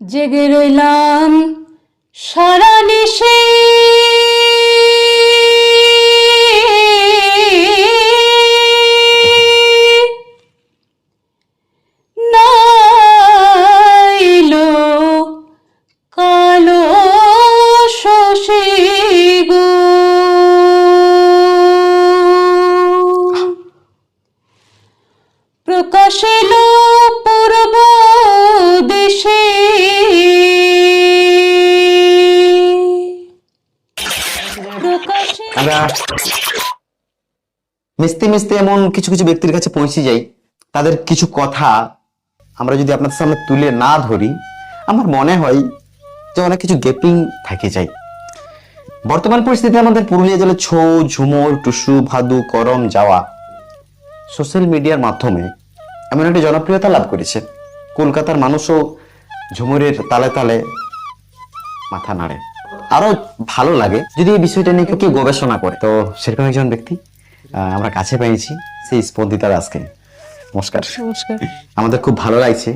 জেগে রইলাম সারা নিশে মিশতে মিশতে এমন কিছু কিছু ব্যক্তির কাছে পৌঁছে যাই। তাদের কিছু কথা আমরা যদি আপনাদের সামনে তুলে না ধরি, আমার মনে হয় যে অনেক কিছু গেপিং থেকে যায়। বর্তমান পরিস্থিতিতে আমাদের পুরুলিয়া জেলার ছৌ, ঝুমুর, টুসু, ভাদু, করম, যাওয়া সোশ্যাল মিডিয়ার মাধ্যমে এমন একটি জনপ্রিয়তা লাভ করেছে। কলকাতার মানুষও ঝুমুরের তালে তালে মাথা নাড়ে। আরও ভালো লাগে যদি এই বিষয়টা নিয়ে কেউ গবেষণা করে। তো সেরকম একজন ব্যক্তি আমরা কাছে পেয়েছি সেই স্পন্দিতা দাসকে নমস্কার। নমস্কার। আমাদের খুব ভালো লাগছে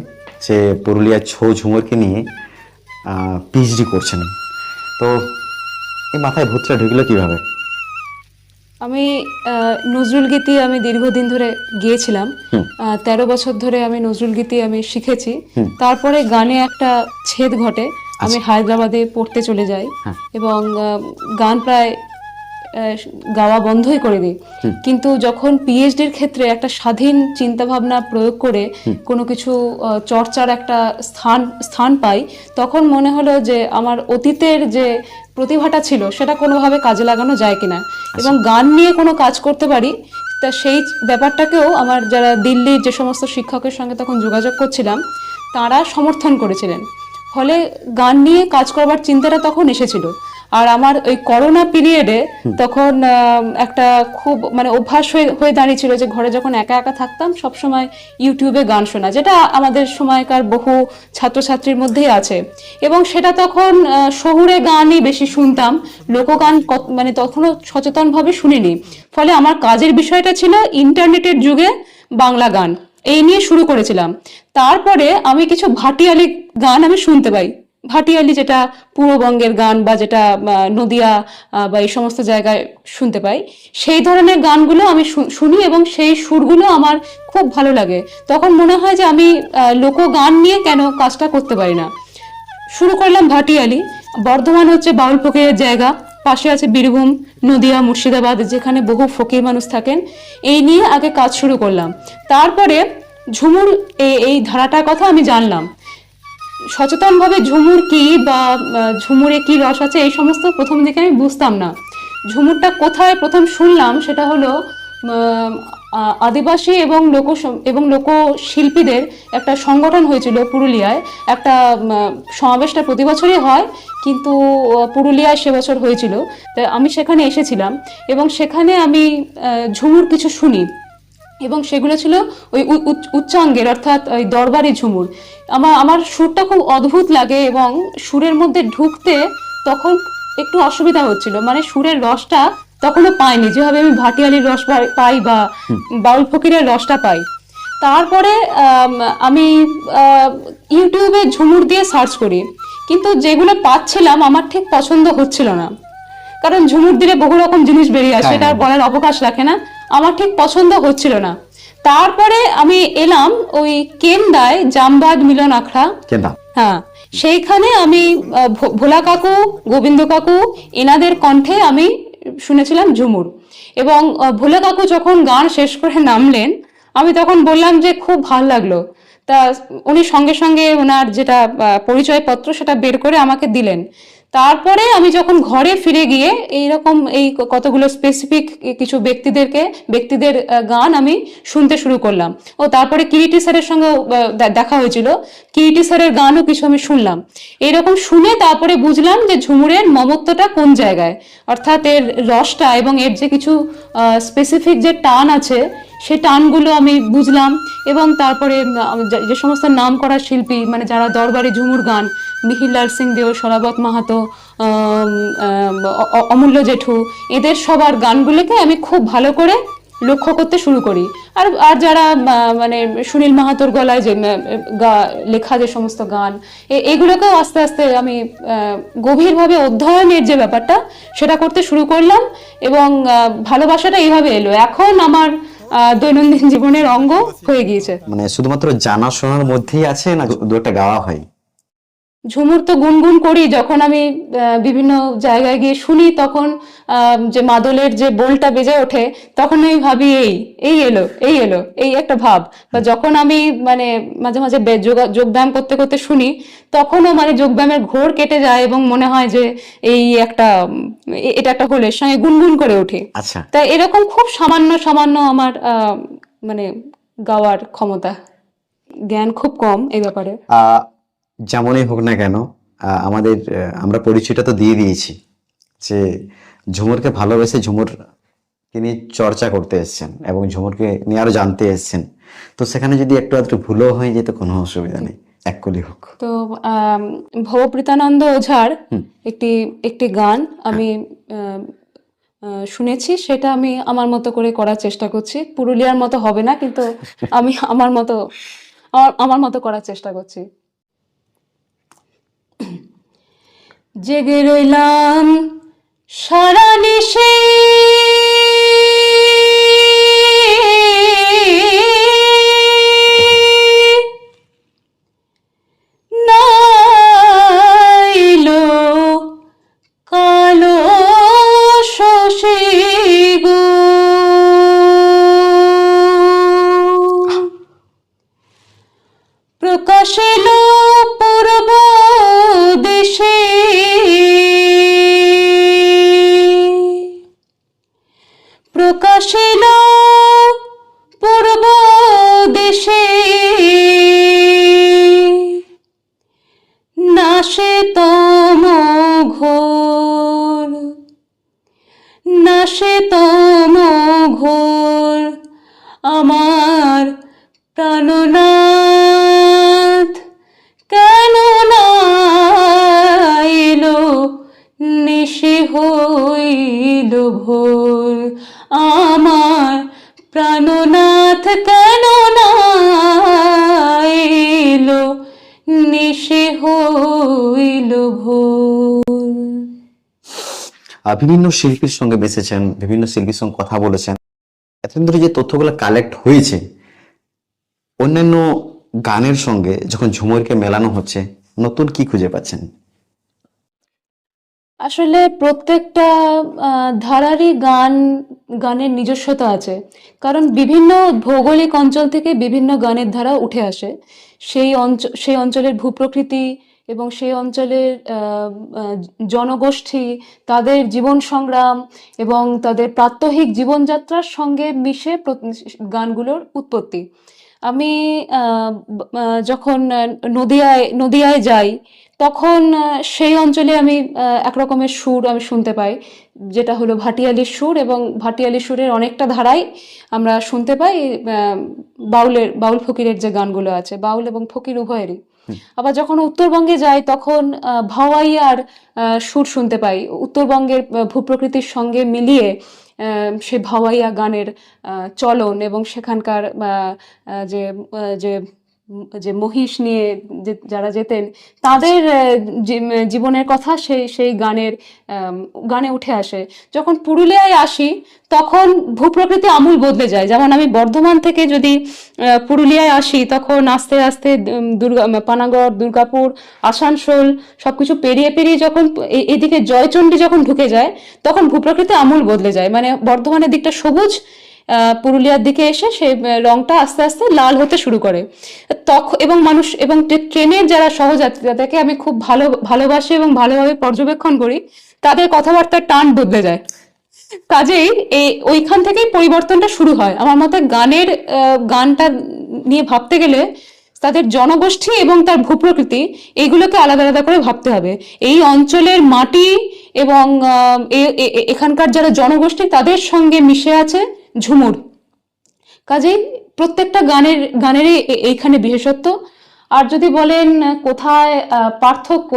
যে পুরুলিয়ার ছৌ ঝুমুরকে নিয়ে পিএইচডি করছেন। তো এই মাথায় ভূতটা ঢুকলো কীভাবে? আমি নজরুল গীতি আমি দীর্ঘদিন ধরে গিয়েছিলাম। তেরো বছর ধরে আমি নজরুল গীতি আমি শিখেছি। তারপরে গানে একটা ছেদ ঘটে। আমি হায়দ্রাবাদে পড়তে চলে যাই হ্যাঁ। এবং গান প্রায় গাওয়া বন্ধই করে দিই। কিন্তু যখন পিএইচডির ক্ষেত্রে একটা স্বাধীন চিন্তাভাবনা প্রয়োগ করে কোনো কিছু চর্চার একটা স্থান স্থান পাই তখন মনে হলো যে আমার অতীতের যে প্রতিভাটা ছিল সেটা কোনোভাবে কাজে লাগানো যায় কিনা। এবং গান নিয়ে কোনো কাজ করতে পারি তা সেই ব্যাপারটাকেও আমার যারা দিল্লির যে সমস্ত শিক্ষকের সঙ্গে তখন যোগাযোগ করছিলাম তারা সমর্থন করেছিলেন। ফলে গান নিয়ে কাজ করবার চিন্তাটা তখন এসেছিল। আর আমার ওই করোনা পিরিয়ডে তখন একটা খুব মানে অভ্যাস হয়ে হয়ে দাঁড়িয়েছিল যে ঘরে যখন একা একা থাকতাম সবসময় ইউটিউবে গান শোনা যেটা আমাদের সময়কার বহু ছাত্রছাত্রীর মধ্যেই আছে। এবং সেটা তখন শহুরে গানই বেশি শুনতাম লোকগান মানে তখনও সচেতনভাবে শুনিনি। ফলে আমার কাজের বিষয়টা ছিল ইন্টারনেটের যুগে বাংলা গান এই নিয়ে শুরু করেছিলাম। তারপরে আমি কিছু ভাটিয়ালি গান আমি শুনতে পাই। ভাটিয়ালি যেটা পূর্ববঙ্গের গান বা যেটা নদিয়া বা এই সমস্ত জায়গায় শুনতে পাই সেই ধরনের গানগুলো আমি শুনি এবং সেই সুরগুলো আমার খুব ভালো লাগে। তখন মনে হয় যে আমি আহ, লোকগান নিয়ে কেন কাজটা করতে পারি না। শুরু করলাম ভাটিয়ালি বর্ধমান হচ্ছে বাউল ফকিরের জায়গা পাশে আছে বীরভূম নদিয়া মুর্শিদাবাদ যেখানে বহু ফকির মানুষ থাকেন। এই নিয়ে আগে কাজ শুরু করলাম। তারপরে ঝুমুর এই এই ধারাটার কথা আমি জানলাম। সচেতনভাবে ঝুমুর কি বা ঝুমুরে কি রস আছে, এই সমস্ত প্রথম দিকে আমি বুঝতাম না। ঝুমুরটা কোথায় প্রথম শুনলাম সেটা হলো আদিবাসী এবং লোক, এবং লোকশিল্পীদের একটা সংগঠন হয়েছিল পুরুলিয়ায়। একটা সমাবেশটা প্রতি বছরই হয়, কিন্তু পুরুলিয়ায় সে বছর হয়েছিল। আমি সেখানে এসেছিলাম এবং সেখানে আমি ঝুমুর কিছু শুনি। এবং সেগুলো ছিল ওই উচ্চাঙ্গের অর্থাৎ ওই দরবারি ঝুমুর। আমার আমার সুরটা খুব অদ্ভুত লাগে এবং সুরের মধ্যে ঢুকতে তখন একটু অসুবিধা হচ্ছিল। মানে সুরের রসটা তখনও পাইনি। যেভাবে আমি ভাটিয়ালির রস পাই- বা বাউল ফকিরের রসটা পাই। তারপরে আম, ইউটিউবে ঝুমুর দিয়ে সার্চ করি। কিন্তু যেগুলো পাচ্ছিলাম আমার ঠিক পছন্দ হচ্ছিল না। কারণ ঝুমুর দিলে বহু রকম জিনিস বেরিয়ে আসে হ্যাঁ, এটা আর বলার অবকাশ রাখে না। আমার ঠিক পছন্দ হচ্ছিল না। তারপরে আমি এলাম ওই কেন্দায় জামবাদ মিলন আখড়া। হ্যাঁ সেইখানে আমি ভোলা কাকু গোবিন্দ কাকু এনাদের কণ্ঠে আমি শুনেছিলাম ঝুমুর। এবং ভোলা কাকু যখন গান শেষ করে নামলেন আমি তখন বললাম যে খুব ভালো লাগল। তা উনি সঙ্গে সঙ্গে ওনার যেটা পরিচয়পত্র সেটা বের করে আমাকে দিলেন। তারপরে আমি যখন ঘরে ফিরে গিয়ে এইরকম এই কতগুলো স্পেসিফিক কিছু ব্যক্তিদেরকে, ব্যক্তিদের গান আমি শুনতে শুরু করলাম। ও তারপরে কিরিটি স্যারের সঙ্গে দেখা হয়েছিল। কিরিটি স্যারের গানও কিছু আমি শুনলাম। এইরকম শুনে তারপরে বুঝলাম যে ঝুমুরের মমত্বটা কোন জায়গায়। অর্থাৎ এর রসটা এবং এর যে কিছু স্পেসিফিক যে টান আছে সেই টানগুলো আমি বুঝলাম এবং তারপরে যে- সমস্ত নাম করা শিল্পী মানে যারা দরবারে ঝুমুর গান, মিহিরলাল সিং দেও সরাবত মাহাতো অমূল্য জেঠু, এদের সবার গানগুলোকে আমি খুব ভালো করে লক্ষ্য করতে শুরু করি। আর আর যারা মানে সুনীল মাহাতোর গলায় যে গা- লেখা যে সমস্ত গান এগুলোকেও আস্তে আস্তে আমি গভীরভাবে অধ্যয়নের যে ব্যাপারটা, সেটা করতে শুরু করলাম এবং ভালোবাসাটা এইভাবে এলো। এখন আমার দৈনন্দিন জীবনের অঙ্গ হয়ে গিয়েছে। মানে শুধুমাত্র জানাশোনার মধ্যেই আছে না দু একটা গাওয়া হয়? ঝুমুর তো গুনগুন করি যখন আমি বিভিন্ন জায়গায় গিয়ে শুনি তখন আহ, যে মাদলের যে বোলটা বেজে ওঠে তখন আমি ভাবি এই এই এলো এই এলো এই একটা ভাব। বা যখন আমি মানে মাঝে মাঝে যোগব্যায়াম করতে করতে শুনি তখনও মানে যোগব্যায়ামের ঘোর কেটে যায় এবং মনে হয় যে এই একটা এটা একটা হলো এর সঙ্গে গুনগুন করে উঠি। আচ্ছা। তাই এরকম খুব সামান্য সামান্য আমার আহ, মানে গাওয়ার ক্ষমতা। জ্ঞান খুব কম এই ব্যাপারে। যেমনই হোক না কেন আমাদের আমরা পরিচয়টা তো দিয়ে দিয়েছি যে ঝুমুরকে ভালোবেসে ঝুমুর তিনি চর্চা করতে এসেছেন এবং ঝুমুরকে নিয়ে আরও জানতে এসছেন। তো সেখানে যদি একটু আধটু ভুলও হয়ে যেত কোনো অসুবিধা নেই। এক কলি হোক। তো ভবপ্রীতানন্দ ওঝার একটি একটি গান আমি শুনেছি সেটা আমি আমার মতো করে করার চেষ্টা করছি। পুরুলিয়ার মতো হবে না কিন্তু আমি আমার মতো আমার- আমার মতো করার চেষ্টা করছি। জেগে রইলাম সারা নিশে। ভোর। আমার প্রাণনাথ কেন না নিশে হইল ভোর। বিভিন্ন শিল্পীর সঙ্গে বেসেছেন বিভিন্ন শিল্পীর সঙ্গে কথা বলেছেন। এতদিন ধরে যে তথ্যগুলো কালেক্ট হয়েছে, অন্যান্য গানের সঙ্গে যখন ঝুমুরকে মেলানো হচ্ছে, নতুন কি খুঁজে পাচ্ছেন? আসলে প্রত্যেকটা ধারারই গান, গানের নিজস্বতা আছে। কারণ বিভিন্ন ভৌগোলিক অঞ্চল থেকে বিভিন্ন গানের ধারা উঠে আসে। সেই অঞ্চল সেই অঞ্চলের ভূপ্রকৃতি এবং সেই অঞ্চলের জনগোষ্ঠী, তাদের জীবন সংগ্রাম এবং তাদের প্রাত্যহিক জীবনযাত্রার সঙ্গে মিশে গানগুলোর উৎপত্তি। আমি যখন নদিয়ায় নদিয়ায় যাই তখন সেই অঞ্চলে আমি আহ, এক রকমের সুর আমি শুনতে পাই। যেটা হলো ভাটিয়ালির সুর এবং ভাটিয়ালি সুরের অনেকটা ধারাই আমরা শুনতে পাই বাউলের বাউল ফকিরের যে গানগুলো আছে বাউল এবং ফকির উভয়েরই। আবার যখন উত্তরবঙ্গে যাই তখন ভাওয়াইয়ার সুর শুনতে পাই। উত্তরবঙ্গের ভূপ্রকৃতির সঙ্গে মিলিয়ে সে ভাওয়াইয়া গানের চলন এবং সেখানকার যে যে যে মহিষ নিয়ে যারা যেতেন, তাদের জীবনের কথা সেই সেই গানের গানে উঠে আসে। যখন পুরুলিয়ায় আসি, তখন ভূপ্রকৃতি আমূল বদলে যায়। যেমন আমি বর্ধমান থেকে যদি পুরুলিয়ায় আসি, তখন আস্তে আস্তে দুর্গা পানাগড়, দুর্গাপুর, আসানসোল, সবকিছু পেরিয়ে পেরিয়ে যখন এদিকে জয়চণ্ডী যখন ঢুকে যায়, তখন ভূপ্রকৃতি আমূল বদলে যায়। মানে বর্ধমানের দিকটা সবুজ পুরুলিয়ার দিকে এসে সে রংটা আস্তে আস্তে লাল হতে শুরু করে। তখন এবং মানুষ, এবং ট্রেনের যারা সহযাত্রী, তাদেরকে আমি খুব ভালো, ভালোবাসি এবং ভালোভাবে পর্যবেক্ষণ করি, তাদের কথাবার্তার টান বদলে যায়। কাজেই এই, ওইখান থেকেই পরিবর্তনটা শুরু হয়। আমার মতে গানের গানটা নিয়ে ভাবতে গেলে তাদের জনগোষ্ঠী এবং তার ভূপ্রকৃতি এইগুলোকে আলাদা আলাদা করে ভাবতে হবে। এই অঞ্চলের মাটি এবং এখানকার যারা জনগোষ্ঠী, তাদের সঙ্গে মিশে আছে। ঝুমুর। কাজেই প্রত্যেকটা গানের গানেরই এইখানে বিশেষত্ব। আর যদি বলেন কোথায় পার্থক্য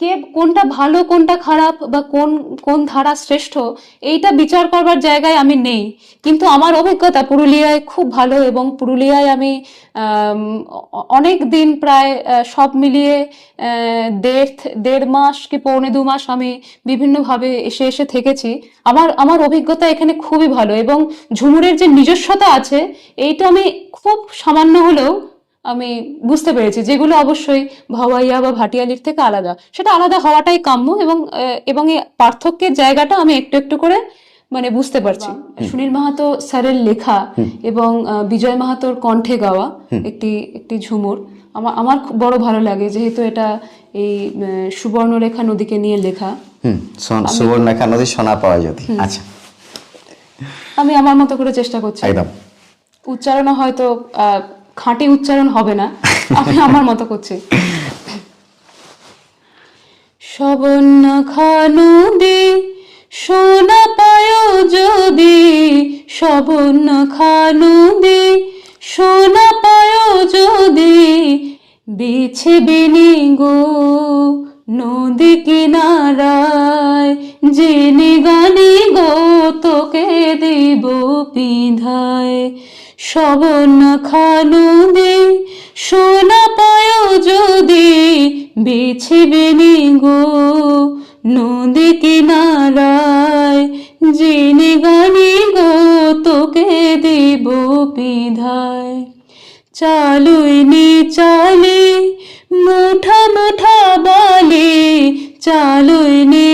কে কোনটা ভালো, কোনটা খারাপ বা কোন কোন ধারা শ্রেষ্ঠ, এইটা বিচার করবার জায়গায় আমি নেই। কিন্তু আমার অভিজ্ঞতা পুরুলিয়ায় খুব ভালো এবং পুরুলিয়ায় আমি অনেক দিন প্রায় সব মিলিয়ে দেড় দেড় মাস কি পৌনে দু মাস আমি বিভিন্নভাবে এসে এসে থেকেছি। আমার আমার অভিজ্ঞতা এখানে খুবই ভালো এবং ঝুমুরের যে নিজস্বতা আছে, এইটা আমি খুব সামান্য হলেও আমি বুঝতে পেরেছি যেগুলো অবশ্যই ভাওয়াইয়া বা ভাটিয়ালির থেকে আলাদা। সেটা আলাদা হওয়াটাই কাম্য এবং এবং এই পার্থক্যের জায়গাটা আমি একটু একটু করে মানে বুঝতে পারছি। সুনীল মাহাতো স্যারের লেখা এবং বিজয় মাহাতোর কণ্ঠে গাওয়া একটি একটি ঝুমুর। আমার আমার খুব বড় ভালো লাগে যেহেতু এটা এই সুবর্ণরেখা নদীকে নিয়ে লেখা। সুবর্ণরেখা নদী সোনা পাওয়া যদি। আচ্ছা। আমি আমার মতো করে চেষ্টা করছি। একদম। উচ্চারণ হয়তো আহ, খাঁটি উচ্চারণ হবে না, আমি আমার মতো করছি। সবন্ন খানু দি সোনা পায় যদি সবন্ন খানু দি সোনা পায় যদি, বিছে বিনি গো, নদী কিনারায় জেনে গানি গো, তোকে দিব পিধায় সবন খানু দে সোনা পায় যদি বেছে বেনি গো নদী কিনারায়। জেনে গানি গো, তোকে দেব পিধায় চালুই নি চালে, মুঠা মুঠা বালে, চালুই নি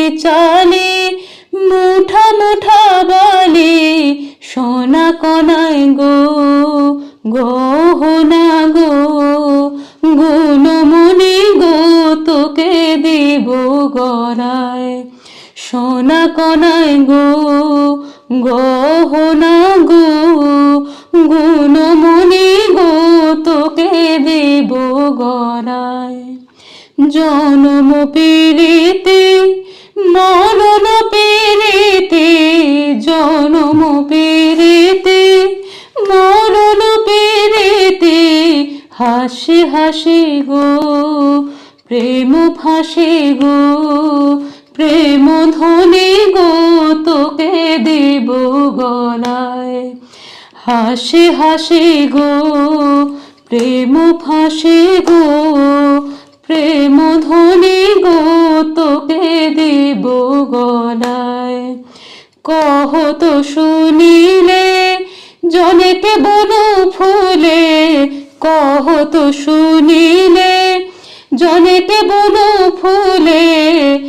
হাসি গো, প্রেম ফাঁসে গো, প্রেম ধ্বনি গো, তোকে দেব গলায়। হাসি হাসি গো, প্রেম ফাঁসে গো, প্রেম ধ্বনি গো, তোকে দেব গলায়। কহ তো শুনিলে, জনেকে বন ফুলে কহ তো শুনিলে জনেকে বন ফুলে,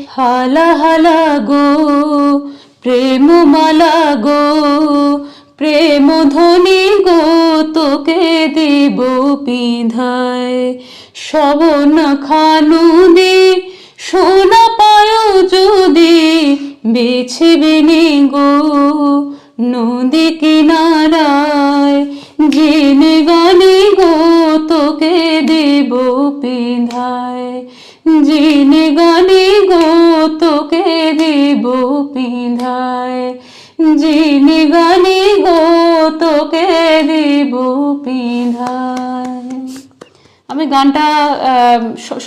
হালা হালা গো, প্রেম মালা গো, প্রেম ধ্বনি গো, তোকে দেব পিধায় শবন খানু দে সোনা পায় যদি, বেছে বেনে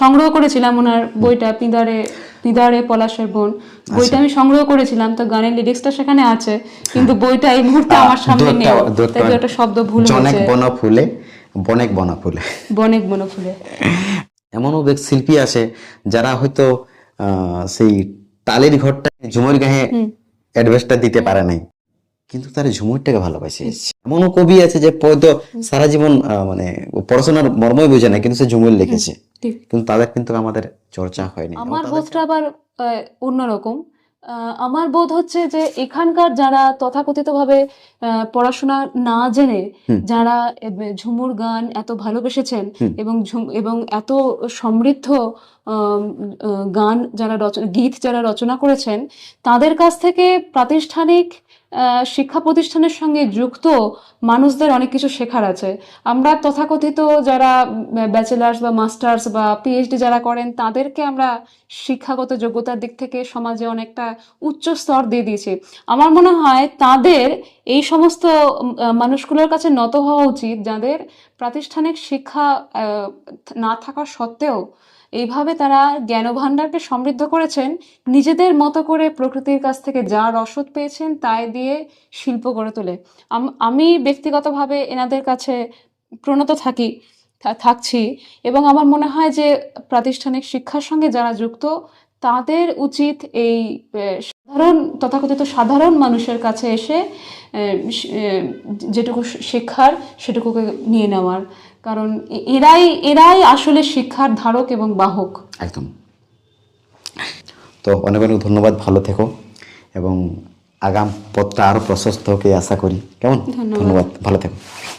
সংগ্রহ করেছিলাম ওনার বইটা পিদারে পিদারে পলাশের বোন। বইটা আমি সংগ্রহ করেছিলাম তো গানের লিরিক্সটা সেখানে আছে কিন্তু বইটা এই মুহূর্তে আমার সামনে নেই। তাই একটা শব্দ ভুল হয়েছে। বন ফুলে বনেক বনা ফুলে বনেক বনে ফুলে এমনও শিল্পী আছে যারা হয়তো আহ, সেই তালের ঘরটা ঝুমুর গায়ে অ্যাডভাইসটা দিতে পারে নাই। কিন্তু তার ঝুমুরটাকে ভালোবাসে। এমনও কবি আছে যে হয়তো সারা জীবন মানে পড়াশোনার মর্মই বোঝে না কিন্তু সে ঝুমুর লিখেছে। কিন্তু তাদের কিন্তু আমাদের চর্চা হয়নি। আমার বোধটা আবার অন্যরকম। আমার বোধ হচ্ছে যে এখানকার যারা তথাকথিতভাবে পড়াশোনা না জেনে যারা ঝুমুর গান এত ভালোবেসেছেন এবং এবং এত সমৃদ্ধ গান যারা রচনা গীত যারা রচনা করেছেন তাদের কাছ থেকে প্রাতিষ্ঠানিক শিক্ষা প্রতিষ্ঠানের সঙ্গে যুক্ত মানুষদের অনেক কিছু শেখার আছে। আমরা তথাকথিত যারা ব্যাচেলার্স বা মাস্টার্স বা পিএইচডি যারা করেন, তাদেরকে আমরা শিক্ষাগত যোগ্যতার দিক থেকে সমাজে অনেকটা উচ্চ স্তর দিয়ে দিয়েছি। আমার মনে হয় তাদের এই সমস্ত মানুষগুলোর কাছে নত হওয়া উচিত, যাদের প্রাতিষ্ঠানিক শিক্ষা না থাকা সত্ত্বেও এইভাবে তারা জ্ঞান ভাণ্ডারকে সমৃদ্ধ করেছেন, নিজেদের মতো করে প্রকৃতির কাছ থেকে যা রসদ পেয়েছেন তাই দিয়ে শিল্প গড়ে তোলে। আম- ব্যক্তিগতভাবে এনাদের কাছে প্রণত থাকি থাকছি এবং আমার মনে হয় যে প্রাতিষ্ঠানিক শিক্ষার সঙ্গে যারা যুক্ত, তাদের উচিত এই সাধারণ, তথাকথিত সাধারণ মানুষের কাছে এসে যেটুকু শিক্ষার সেটুকুকে নিয়ে নেওয়ার। কারণ এরাই এরাই আসলে শিক্ষার ধারক এবং বাহক। একদম। তো অনেক অনেক ধন্যবাদ ভালো থেকো এবং আগাম পথটা আরও প্রশস্ত হোক আশা করি। কেমন। ধন্যবাদ ভালো থেকো।